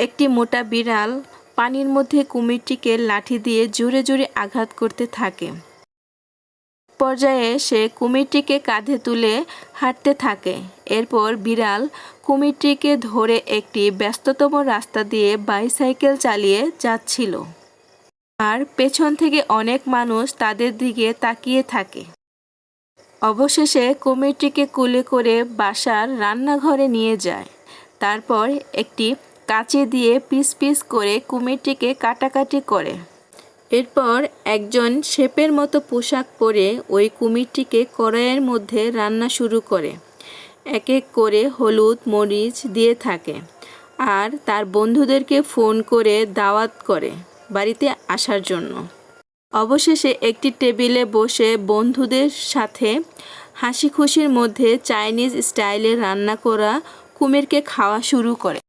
একটি মোটা বিড়াল পানির মধ্যে কুমিরটিকে লাঠি দিয়ে জোরে জোরে আঘাত করতে থাকে। পর্যায়ে সে কুমিরটিকে কাঁধে তুলে হাঁটতে থাকে। এরপর বিড়াল কুমিরটিকে ধরে একটি ব্যস্ততম রাস্তা দিয়ে বাইসাইকেল চালিয়ে যাচ্ছিল। আর পেছন থেকে অনেক মানুষ তাদের দিকে তাকিয়ে থাকে। অবশেষে কুমিরটিকে কুলে করে বাসার রান্নাঘরে নিয়ে যায়। তারপর একটি কাঁচি দিয়ে পিস পিস করে কুমিরটিকে কাটাকাটি করে। এরপর একজন শেপের মতো পোশাক পরে ওই কুমিরটিকে কড়াইয়ের মধ্যে রান্না শুরু করে। এক এক করে হলুদ, মরিচ দিয়ে থাকে আর তার বন্ধুদেরকে ফোন করে দাওয়াত করে বাড়িতে আসার জন্য। অবশেষে একটি টেবিলে বসে বন্ধুদের সাথে হাসি খুশির মধ্যে চাইনিজ স্টাইলে রান্না করা কুমিরকে খাওয়া শুরু করে।